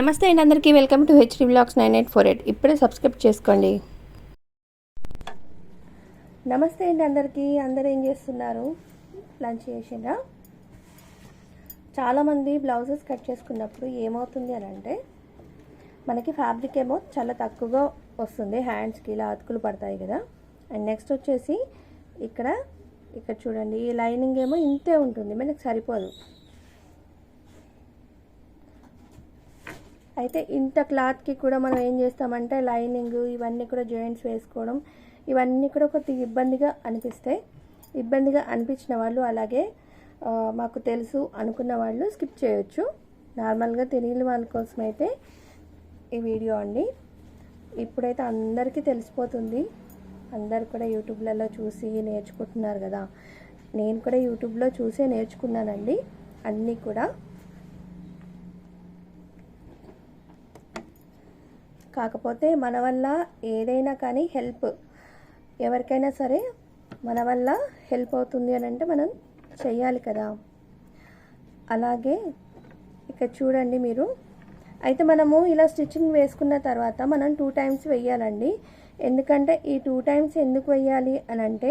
నమస్తే అండి అందరికీ. Welcome to HD blogs nine eight four eight. ఇప్పుడే సబ్స్క్రైబ్ చేసుకోండి. నమస్తే అండి అందరికీ. అందరు ఏం చేస్తున్నారు? లంచ్ చేసిండ్రా? చాలామంది బ్లౌజెస్ కట్ చేసుకున్నప్పుడు ఏమవుతుంది అని అంటే మనకి ఫ్యాబ్రిక్ ఏమో చాలా తక్కువగా వస్తుంది. హ్యాండ్స్కి ఇలా అతుకులు పడతాయి కదా. అండ్ నెక్స్ట్ వచ్చేసి ఇక్కడ ఇక్కడ చూడండి ఈ లైనింగ్ ఏమో ఇంతే ఉంటుంది. మనకి సరిపోదు. అయితే ఇంత క్లాత్కి కూడా మనం ఏం చేస్తామంటే లైనింగ్ ఇవన్నీ కూడా జాయింట్స్ వేసుకోవడం ఇవన్నీ కూడా కొద్ది ఇబ్బందిగా అనిపిస్తాయి ఇబ్బందిగా అనిపించిన వాళ్ళు అలాగే మాకు తెలుసు అనుకున్న వాళ్ళు స్కిప్ చేయొచ్చు. నార్మల్గా తెలియని వాళ్ళ కోసం అయితే ఈ వీడియో అండి. ఇప్పుడైతే అందరికీ తెలిసిపోతుంది. అందరు కూడా యూట్యూబ్లలో చూసి నేర్చుకుంటున్నారు కదా. నేను కూడా యూట్యూబ్లో చూసే నేర్చుకున్నానండి. అన్నీ కూడా కాకపోతే మన వల్ల ఏదైనా కానీ హెల్ప్ ఎవరికైనా సరే మన వల్ల హెల్ప్ అవుతుంది అని అంటే మనం చెయ్యాలి కదా. అలాగే ఇక్కడ చూడండి మీరు. అయితే మనము ఇలా స్టిచ్చింగ్ వేసుకున్న తర్వాత మనం టూ టైమ్స్ వెయ్యాలండి. ఎందుకంటే ఈ టూ టైమ్స్ ఎందుకు వెయ్యాలి అని అంటే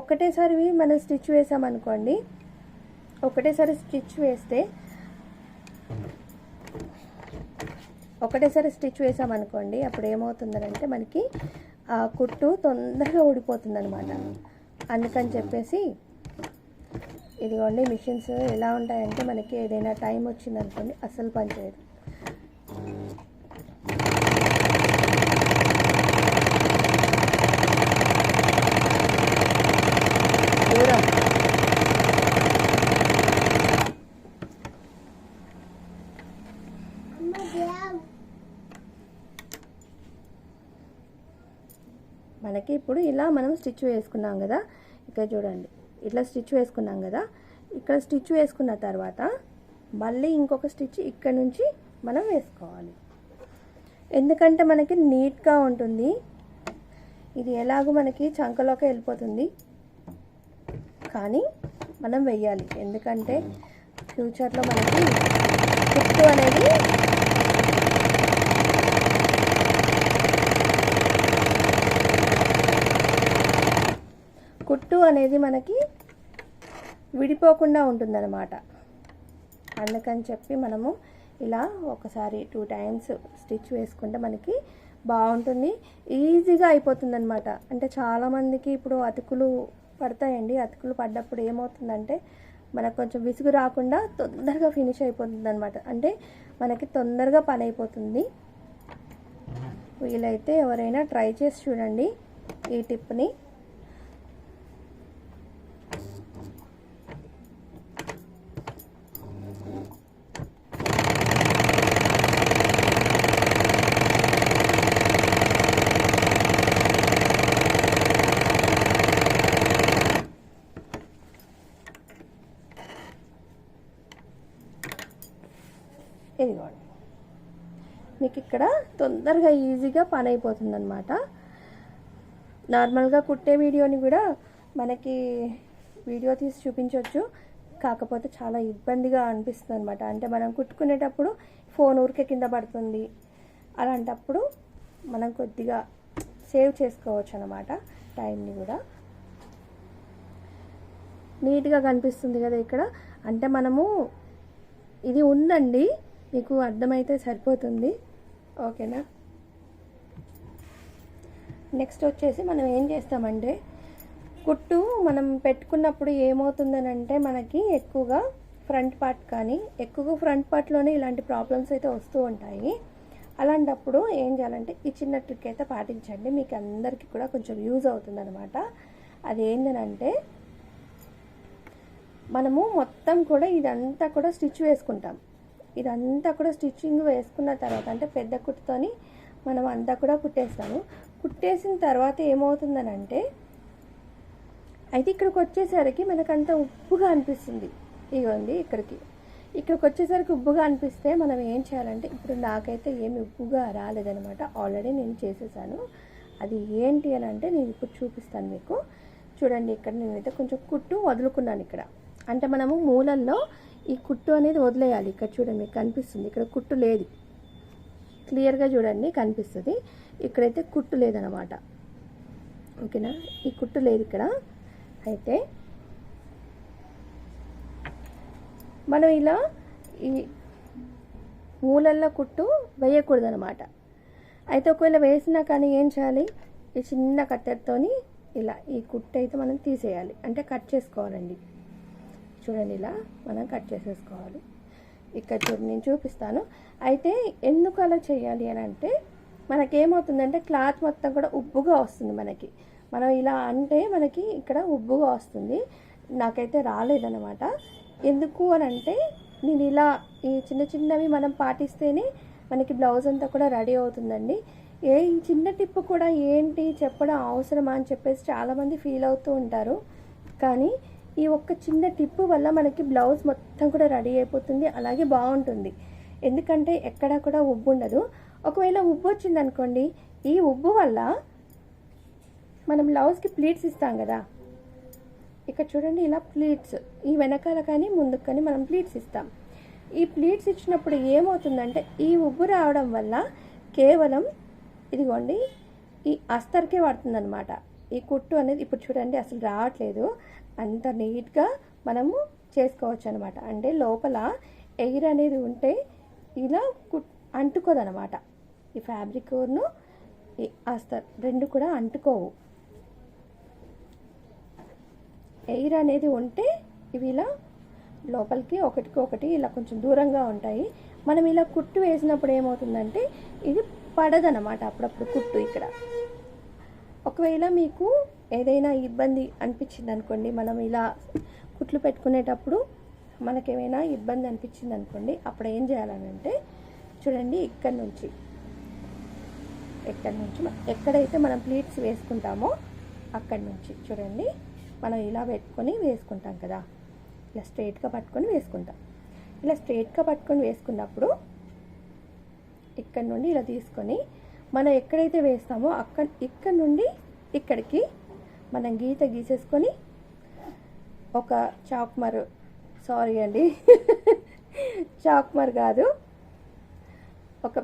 ఒకటేసారి మనం స్టిచ్ వేసామనుకోండి ఒకటేసారి స్టిచ్ వేస్తే ఒకటేసారి స్టిచ్ వేసామనుకోండి అప్పుడు ఏమవుతుందంటే మనకి ఆ కుట్టు తొందరగా ఊడిపోతుంది అనమాట అందుకని చెప్పేసి ఇదిగోండి మిషన్స్ ఎలా ఉంటాయంటే మనకి ఏదైనా టైం వచ్చిందనుకోండి అస్సలు పనిచేయదు దూరం మనకి ఇప్పుడు ఇలా మనం స్టిచ్ వేసుకున్నాం కదా ఇక్కడ చూడండి ఇట్లా స్టిచ్ వేసుకున్నాం కదా ఇక్కడ స్టిచ్ వేసుకున్న తర్వాత మళ్ళీ ఇంకొక స్టిచ్ ఇక్కడ నుంచి మనం వేసుకోవాలి. ఎందుకంటే మనకి నీట్గా ఉంటుంది. ఇది ఎలాగో మనకి చంకలోకి వెళ్ళిపోతుంది. కానీ మనం వెయ్యాలి. ఎందుకంటే ఫ్యూచర్లో మనకి కుట్టు అనేది కుట్టు అనేది మనకి విడిపోకుండా ఉంటుందన్నమాట. అందుకని చెప్పి మనము ఇలా ఒకసారి టూ టైమ్స్ స్టిచ్ వేసుకుంటే మనకి బాగుంటుంది. ఈజీగా అయిపోతుందనమాట అంటే చాలామందికి ఇప్పుడు అతుకులు పడతాయండి. అతుకులు పడ్డప్పుడు ఏమవుతుందంటే మనకు కొంచెం విసుగు రాకుండా తొందరగా ఫినిష్ అయిపోతుంది అనమాట అంటే మనకి తొందరగా పని అయిపోతుంది. వీలైతే ఎవరైనా ట్రై చేసి చూడండి ఈ టిప్ని ఇదిగోండి మీకు ఇక్కడ తొందరగా ఈజీగా పని అయిపోతుంది అనమాట నార్మల్గా కుట్టే వీడియోని కూడా మనకి వీడియో తీసి చూపించవచ్చు కాకపోతే చాలా ఇబ్బందిగా అనిపిస్తుంది అనమాట అంటే మనం కుట్టుకునేటప్పుడు ఫోన్ ఊరికే కింద పడుతుంది. అలాంటప్పుడు మనం కొద్దిగా సేవ్ చేసుకోవచ్చు అనమాట టైంని కూడా. నీట్గా కనిపిస్తుంది కదా ఇక్కడ. అంటే మనము ఇది ఉందండి. మీకు అర్థమైతే సరిపోతుంది. ఓకేనా? నెక్స్ట్ వచ్చేసి మనం ఏం చేస్తామంటే కుట్టు మనం పెట్టుకున్నప్పుడు ఏమవుతుందని అంటే మనకి ఎక్కువగా ఫ్రంట్ పార్ట్ కానీ ఎక్కువగా ఫ్రంట్ పార్ట్లోనే ఇలాంటి ప్రాబ్లమ్స్ అయితే వస్తూ ఉంటాయి. అలాంటప్పుడు ఏం చేయాలంటే ఈ చిన్న ట్రిక్ అయితే పాటించండి. మీకు అందరికీ కూడా కొంచెం యూజ్ అవుతుంది అనమాట అది ఏంటంటే మనము మొత్తం కూడా ఇదంతా కూడా స్టిచ్ వేసుకుంటాం. ఇదంతా కూడా స్టిచ్చింగ్ వేసుకున్న తర్వాత అంటే పెద్ద కుట్టుతోని మనం అంతా కూడా కుట్టేస్తాము. కుట్టేసిన తర్వాత ఏమవుతుందని అంటే అయితే ఇక్కడికి వచ్చేసరికి మనకంత ఉప్పుగా అనిపిస్తుంది. ఇగోండి ఇక్కడికి. ఇక్కడికి వచ్చేసరికి ఉప్పుగా అనిపిస్తే మనం ఏం చేయాలంటే ఇప్పుడు నాకైతే ఏమి ఉప్పుగా రాలేదనమాట. ఆల్రెడీ నేను చేసేసాను. అది ఏంటి అని అంటే నేను ఇప్పుడు చూపిస్తాను మీకు. చూడండి ఇక్కడ నేనైతే కొంచెం కుట్టు వదులుకున్నాను ఇక్కడ. అంటే మనము మూలల్లో ఈ కుట్టు అనేది వదిలేయాలి. ఇక్కడ చూడండి మీకు కనిపిస్తుంది. ఇక్కడ కుట్టు లేదు. క్లియర్గా చూడండి కనిపిస్తుంది. ఇక్కడైతే కుట్టు లేదనమాట ఓకేనా? ఈ కుట్టు లేదు ఇక్కడ. అయితే మనం ఇలా ఈ మూలల్లో కుట్టు వేయకూడదు అనమాట అయితే ఒకవేళ వేసినా కానీ ఏం చేయాలి? ఈ చిన్న కట్టెతోని ఇలా ఈ కుట్టు అయితే మనం తీసేయాలి. అంటే కట్ చేసుకోవాలండి. చూడండి ఇలా మనం కట్ చేసేసుకోవాలి. ఇక్కడ చూడండి నేను చూపిస్తాను. అయితే ఎందుకు అలా చేయాలి అని అంటే మనకేమవుతుందంటే క్లాత్ మొత్తం కూడా ఉబ్బుగా వస్తుంది మనకి. మనం ఇలా అంటే మనకి ఇక్కడ ఉబ్బుగా వస్తుంది. నాకైతే రాలేదన్నమాట. ఎందుకు అని అంటే నేను ఇలా ఈ చిన్న చిన్నవి మనం పాటిస్తేనే మనకి బ్లౌజ్ అంతా కూడా రెడీ అవుతుందండి. ఏ ఈ చిన్న టిప్ కూడా ఏంటి చెప్పడం అవసరమా అని చెప్పేసి చాలామంది ఫీల్ అవుతూ ఉంటారు. కానీ ఈ ఒక్క చిన్న టిప్పు వల్ల మనకి బ్లౌజ్ మొత్తం కూడా రెడీ అయిపోతుంది అలాగే బాగుంటుంది. ఎందుకంటే ఎక్కడా కూడా ఉబ్బు ఉండదు. ఒకవేళ ఉబ్బు వచ్చింది అనుకోండి ఈ ఉబ్బు వల్ల మనం బ్లౌజ్కి ప్లీట్స్ ఇస్తాం కదా. ఇక్కడ చూడండి ఇలా ప్లీట్స్. ఈ వెనకాల కానీ ముందుకు కానీ మనం ప్లీట్స్ ఇస్తాం. ఈ ప్లీట్స్ ఇచ్చినప్పుడు ఏమవుతుందంటే ఈ ఉబ్బు రావడం వల్ల కేవలం ఇదిగోండి ఈ అస్తర్కే పడుతుందన్నమాట. ఈ కుట్టు అనేది ఇప్పుడు చూడండి అసలు రావట్లేదు. అంత నీట్గా మనము చేసుకోవచ్చు అనమాట అంటే లోపల ఎయిర్ అనేది ఉంటే ఇలా కుట్ అంటుకోదనమాట. ఈ ఫ్యాబ్రిక్ను ఈ రెండు కూడా అంటుకోవు. ఎయిర్ అనేది ఉంటే ఇవి ఇలా లోపలికి ఒకటికి ఒకటి ఇలా కొంచెం దూరంగా ఉంటాయి. మనం ఇలా కుట్టు వేసినప్పుడు ఏమవుతుందంటే ఇది పడదనమాట అప్పుడప్పుడు కుట్టు ఇక్కడ. ఒకవేళ మీకు ఏదైనా ఇబ్బంది అనిపించింది అనుకోండి మనం ఇలా కుట్లు పెట్టుకునేటప్పుడు మనకేమైనా ఇబ్బంది అనిపించింది అనుకోండి అప్పుడు ఏం చేయాలనంటే చూడండి ఇక్కడ నుంచి ఎక్కడి నుంచి ఎక్కడైతే మనం ప్లీట్స్ వేసుకుంటామో అక్కడి నుంచి చూడండి మనం ఇలా పెట్టుకొని వేసుకుంటాం కదా. ఇలా స్ట్రైట్గా పట్టుకొని వేసుకుంటాం. ఇలా స్ట్రైట్గా పట్టుకొని వేసుకున్నప్పుడు ఇక్కడ నుండి ఇలా తీసుకొని మనం ఎక్కడైతే వేస్తామో అక్కడ ఇక్కడ నుండి ఇక్కడికి మనం గీత గీసేసుకొని ఒక చాక్మర్ సారీ అండి చాక్మర్ కాదు ఒక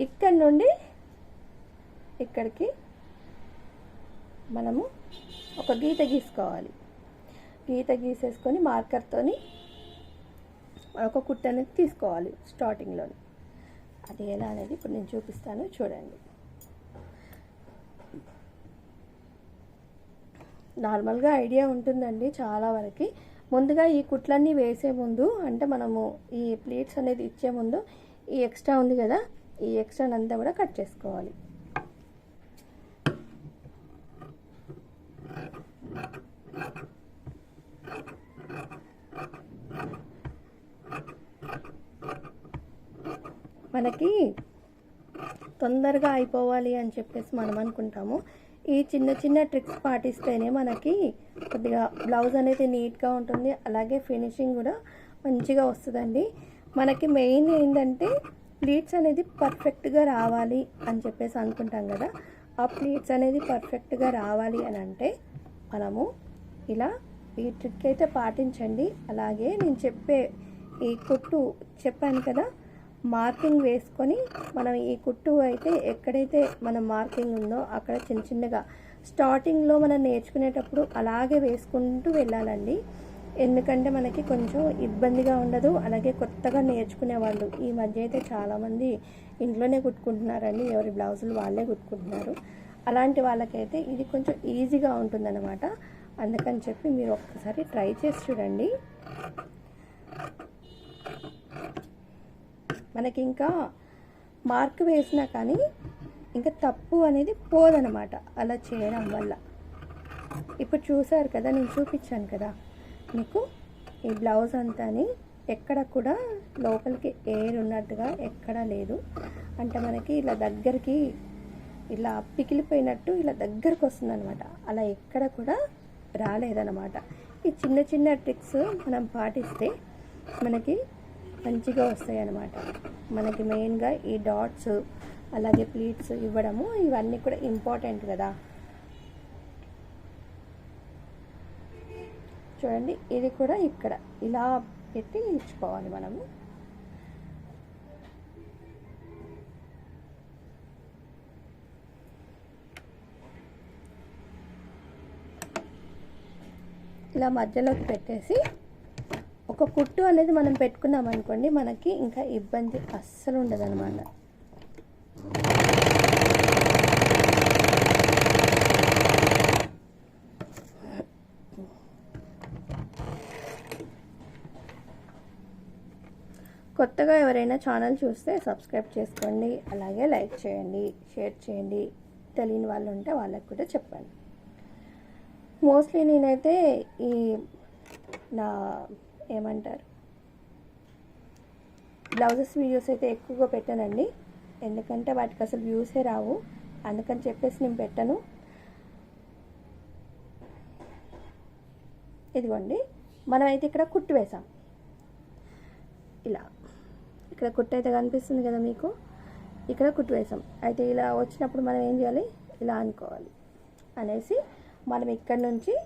ఇక్కడ నుండి ఇక్కడికి మనము ఒక గీత గీసుకోవాలి. గీత గీసేసుకొని మార్కర్తోని ఒక కుట్ట అనేది తీసుకోవాలి స్టార్టింగ్లోని. అది ఎలా అనేది ఇప్పుడు నేను చూపిస్తాను చూడండి. నార్మల్గా ఐడియా ఉంటుందండి చాలా వరకు. ముందుగా ఈ కుట్లన్నీ వేసే ముందు అంటే మనము ఈ ప్లేట్స్ అనేది ఇచ్చే ముందు ఈ ఎక్స్ట్రా ఉంది కదా ఈ ఎక్స్ట్రా అంతా కూడా కట్ చేసుకోవాలి. మనకి తొందరగా అయిపోవాలి అని చెప్పేసి మనం అనుకుంటాము. ఈ చిన్న చిన్న ట్రిక్స్ పాటిస్తేనే మనకి కొద్దిగా బ్లౌజ్ అనేది నీట్గా ఉంటుంది. అలాగే ఫినిషింగ్ కూడా మంచిగా వస్తుందండి. మనకి మెయిన్ ఏంటంటే ప్లీట్స్ అనేది పర్ఫెక్ట్గా రావాలి అని చెప్పేసి అనుకుంటాం కదా. ఆ ప్లీట్స్ అనేది పర్ఫెక్ట్గా రావాలి అని అంటే మనము ఇలా ఈ ట్రిక్ అయితే పాటించండి. అలాగే నేను చెప్పే ఈ కుట్టు చెప్పాను కదా మార్కింగ్ వేసుకొని మనం ఈ కుట్టు అయితే ఎక్కడైతే మన మార్కింగ్ ఉందో అక్కడ చిన్న చిన్నగా స్టార్టింగ్లో మనం నేర్చుకునేటప్పుడు అలాగే వేసుకుంటూ వెళ్ళాలండి. ఎందుకంటే మనకి కొంచెం ఇబ్బందిగా ఉండదు. అలాగే కొత్తగా నేర్చుకునే వాళ్ళు ఈ మధ్య అయితే చాలామంది ఇంట్లోనే కుట్టుకుంటున్నారండి. ఎవరి బ్లౌజులు వాళ్ళే కుట్టుకుంటున్నారు. అలాంటి వాళ్ళకైతే ఇది కొంచెం ఈజీగా ఉంటుందన్నమాట. అందుకని చెప్పి మీరు ఒక్కసారి ట్రై చేసి చూడండి. మనకి ఇంకా మార్క్ వేసినా కానీ ఇంకా తప్పు అనేది పోదనమాట అలా చేయడం వల్ల. ఇప్పుడు చూసారు కదా నేను చూపించాను కదా. మీకు ఈ బ్లౌజ్ అంతాని ఎక్కడ కూడా లోపలికి ఎయిర్ ఉన్నట్టుగా ఎక్కడా లేదు. అంటే మనకి ఇలా దగ్గరికి ఇలా పికిలిపోయినట్టు ఇలా దగ్గరకు వస్తుందన్నమాట అలా ఎక్కడ కూడా రాలేదన్నమాట ఈ చిన్న చిన్న ట్రిక్స్ మనం పాటిస్తే మనకి మంచిగా వస్తాయి అన్నమాట మనకి మెయిన్గా ఈ డాట్స్ అలాగే ప్లీట్స్ ఇవ్వడము ఇవన్నీ కూడా ఇంపార్టెంట్ కదా. చూడండి ఇది కూడా ఇక్కడ. ఇలా పెట్టి ఇచ్చుకోవాలి మనము. ఇలా మధ్యలోకి పెట్టేసి ఒక కుట్టు అనేది మనం పెట్టుకున్నాం అనుకోండి మనకి ఇంకా ఇబ్బంది అస్సలు ఉండదు అనమాట కొత్తగా ఎవరైనా ఛానల్ చూస్తే సబ్స్క్రైబ్ చేసుకోండి అలాగే లైక్ చేయండి షేర్ చేయండి. తెలియని వాళ్ళు ఉంటే వాళ్ళకి కూడా చెప్పండి. మోస్ట్లీ నేనైతే ఈ నా ఏమంటారు? బ్లౌజెస్ వీడియోస్ అయితే ఎక్కువగా పెట్టానండి. ఎందుకంటే వాటికి అసలు వ్యూసే రావు. అందుకని చెప్పేసి నేను పెట్టను. ఇదిగోండి. మనమైతే ఇక్కడ కుట్టు వేసాం. ఇలా. ఇక్కడ కుట్టు అయితే కనిపిస్తుంది కదా మీకు? ఇక్కడ కుట్టు వేసాం. అయితే ఇలా వచ్చినప్పుడు మనం ఏం చేయాలి? ఇలా అనుకోవాలి. అనేసి మనం ఇక్కడ నుంచి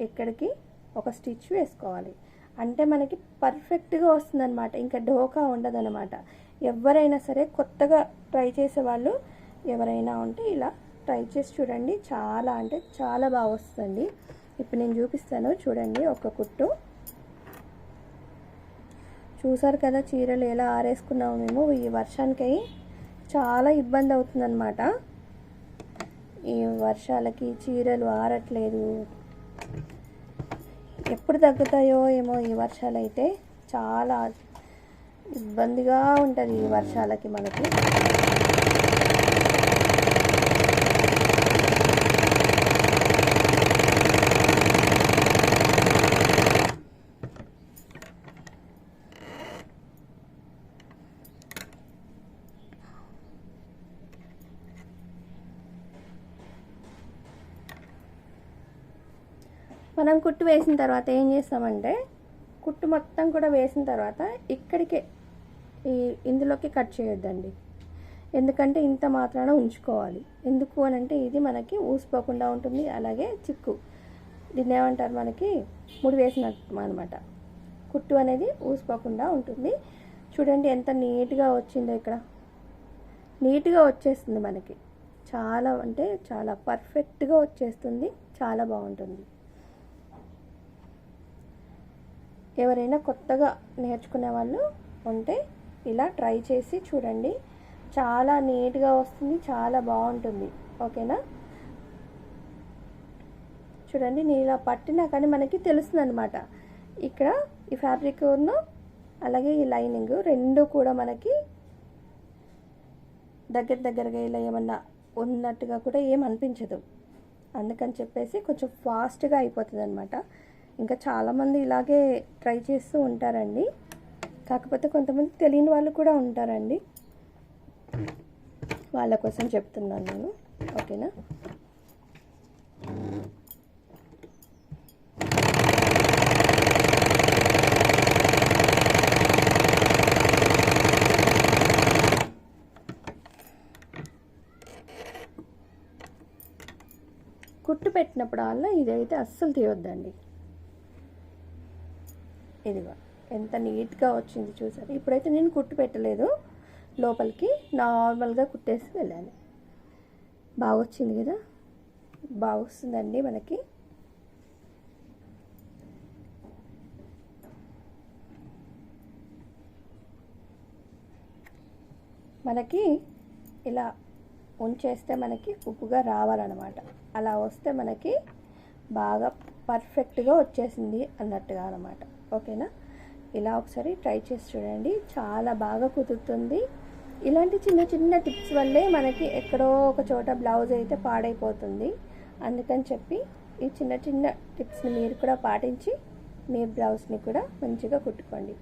ఇక్కడికి ఒక స్టిచ్ వేసుకోవాలి. అంటే మనకి పర్ఫెక్ట్గా వస్తుందన్నమాట. ఇంకా ఢోకా ఉండదన్నమాట. ఎవరైనా సరే కొత్తగా ట్రై చేసే వాళ్ళు ఎవరైనా ఉంటే ఇలా ట్రై చేసి చూడండి. చాలా అంటే చాలా బాగా వస్తుంది ఇప్పుడు నేను చూపిస్తాను. చూడండి ఒక కుట్టు. చూసారు కదా చీరలు ఎలా ఆరేసుకున్నాము మేము. ఈ వర్షానికి చాలా ఇబ్బంది అవుతుందన్నమాట. ఈ వర్షాలకి చీరలు ఆరట్లేదు. ఎప్పుడు తగ్గుతాయో ఏమో ఈ వర్షాలు అయితే చాలా ఇబ్బందిగా ఉంటుంది ఈ వర్షాలకి మనకి మనం కుట్టు వేసిన తర్వాత ఏం చేస్తామంటే కుట్టు మొత్తం కూడా వేసిన తర్వాత ఇక్కడికే ఈ ఇందులోకి కట్ చేయొద్దండి. ఎందుకంటే ఇంత మాత్రాన ఉంచుకోవాలి. ఎందుకు అని అంటే ఇది మనకి ఊసిపోకుండా ఉంటుంది. అలాగే చిక్కు. దీన్ని ఏమంటారు మనకి? ముడి వేసినట్టు అనమాట కుట్టు అనేది ఊసిపోకుండా ఉంటుంది. చూడండి ఎంత నీట్గా వచ్చిందో ఇక్కడ. నీట్గా వచ్చేస్తుంది మనకి. చాలా అంటే చాలా పర్ఫెక్ట్గా వచ్చేస్తుంది. చాలా బాగుంటుంది. ఎవరైనా కొత్తగా నేర్చుకునే వాళ్ళు ఉంటే ఇలా ట్రై చేసి చూడండి. చాలా నీట్గా వస్తుంది చాలా బాగుంటుంది. ఓకేనా? చూడండి నేను ఇలా పట్టినా కానీ మనకి తెలుస్తుంది అనమాట ఇక్కడ ఈ ఫ్యాబ్రిక్ను అలాగే ఈ లైనింగ్ రెండు కూడా మనకి దగ్గర దగ్గరగా ఇలా ఏమన్నా ఉన్నట్టుగా కూడా ఏం అనిపించదు. అందుకని చెప్పేసి కొంచెం ఫాస్ట్గా అయిపోతుంది అనమాట ఇంకా చాలామంది ఇలాగే ట్రై చేస్తూ ఉంటారండి. కాకపోతే కొంతమంది తెలియని వాళ్ళు కూడా ఉంటారండి. వాళ్ళ కోసం చెప్తున్నాను నేను. ఓకేనా? కుట్టు పెట్టినప్పుడల్లా ఇదైతే అస్సలు తీయొద్దండి. ఇదిగో ఎంత నీట్గా వచ్చింది చూసారు? ఇప్పుడైతే నేను కుట్టు పెట్టలేదు. లోపలికి నార్మల్గా కుట్టేసి వెళ్ళాను బాగా వచ్చింది కదా? బాగా వస్తుందండి మనకి. మనకి ఇలా ఉంచేస్తే మనకి ఉప్పుగా రావాలన్నమాట. అలా వస్తే మనకి బాగా పర్ఫెక్ట్గా వచ్చేసింది అన్నట్టుగా అనమాట ఓకేనా? ఇలా ఒకసారి ట్రై చేసి చూడండి. చాలా బాగా కుదురుతుంది. ఇలాంటి చిన్న చిన్న టిప్స్ వల్లే మనకి ఎక్కడో ఒక చోట బ్లౌజ్ అయితే పాడైపోతుంది. అందుకని చెప్పి ఈ చిన్న చిన్న టిప్స్ని మీరు కూడా పాటించి మీ బ్లౌజ్ని కూడా మంచిగా కుట్టుకోండి.